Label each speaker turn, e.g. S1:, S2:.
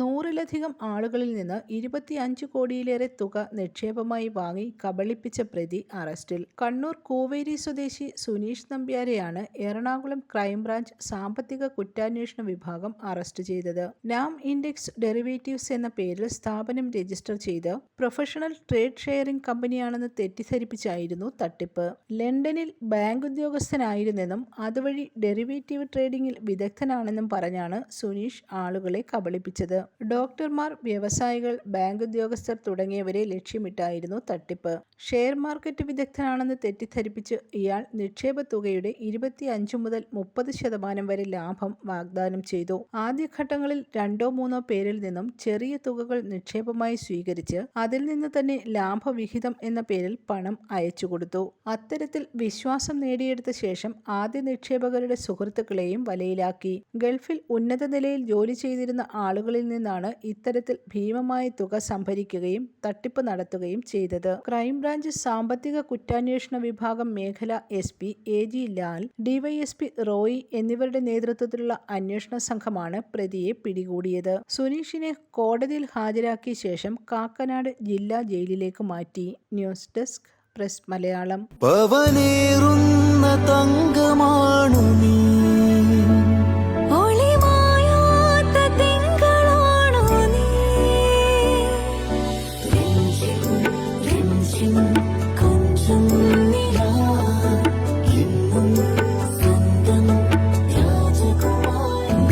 S1: നൂറിലധികം ആളുകളിൽ നിന്ന് ഇരുപത്തിയഞ്ച് കോടിയിലേറെ തുക നിക്ഷേപമായി വാങ്ങി കബളിപ്പിച്ച പ്രതി അറസ്റ്റിൽ. കണ്ണൂർ കൂവേരി സ്വദേശി സുനീഷ് നമ്പ്യാരെയാണ് എറണാകുളം ക്രൈംബ്രാഞ്ച് സാമ്പത്തിക കുറ്റാന്വേഷണ വിഭാഗം അറസ്റ്റ് ചെയ്തത്. നാം ഇൻഡെക്സ് ഡെറിവേറ്റീവ്സ് എന്ന പേരിൽ സ്ഥാപനം രജിസ്റ്റർ ചെയ്ത് പ്രൊഫഷണൽ ട്രേഡ് ഷെയറിംഗ് കമ്പനിയാണെന്ന് തെറ്റിദ്ധരിപ്പിച്ചായിരുന്നു തട്ടിപ്പ്. ലണ്ടനിൽ ബാങ്ക് ഉദ്യോഗസ്ഥനായിരുന്നെന്നും അതുവഴി ഡെറിവേറ്റീവ് ട്രേഡിംഗിൽ വിദഗ്ധനാണെന്നും പറഞ്ഞാണ് സുനീഷ് ആളുകളെ കബളിപ്പിച്ചത്. ഡോക്ടർമാർ വ്യവസായികൾ ബാങ്ക് ഉദ്യോഗസ്ഥർ തുടങ്ങിയവരെ ലക്ഷ്യമിട്ടായിരുന്നു തട്ടിപ്പ്. ഷെയർ മാർക്കറ്റ് വിദഗ്ധനാണെന്ന് തെറ്റിദ്ധരിപ്പിച്ച് ഇയാൾ നിക്ഷേപ തുകയുടെ ഇരുപത്തി ഇരുപത്തിയഞ്ച് മുതൽ മുപ്പത് ശതമാനം വരെ ലാഭം വാഗ്ദാനം ചെയ്തു. ആദ്യഘട്ടങ്ങളിൽ രണ്ടോ മൂന്നോ പേരിൽ നിന്നും ചെറിയ തുകകൾ നിക്ഷേപമായി സ്വീകരിച്ച് അതിൽ നിന്ന് തന്നെ ലാഭവിഹിതം എന്ന പേരിൽ പണം അയച്ചു കൊടുത്തു. അത്തരത്തിൽ വിശ്വാസം നേടിയെടുത്ത ശേഷം ആദ്യ നിക്ഷേപകരുടെ സുഹൃത്തുക്കളെയും വലയിലാക്കി. ഗൾഫിൽ ഉന്നത നിലയിൽ ജോലി ചെയ്തിരുന്ന ആളുകളിൽ നിന്നാണ് ഇത്തരത്തിൽ ഭീമമായ തുക സംഭരിക്കുകയും തട്ടിപ്പ് നടത്തുകയും ചെയ്തത്. ക്രൈംബ്രാഞ്ച് സാമ്പത്തിക കുറ്റാന്വേഷണ വിഭാഗം മേഖല S P A G Lal DYSP Roy എന്നിവരുടെ നേതൃത്വത്തിലുള്ള അന്വേഷണ സംഘമാണ് പ്രതിയെ പിടികൂടിയത്. സുനീഷിനെ കോടതിയിൽ ഹാജരാക്കിയ ശേഷം കാക്കനാട് ജില്ലാ ജയിലിലേക്ക് മാറ്റി. News desk press
S2: Malayalam. തങ്കമാണു നീ.
S3: രാജകുമാരി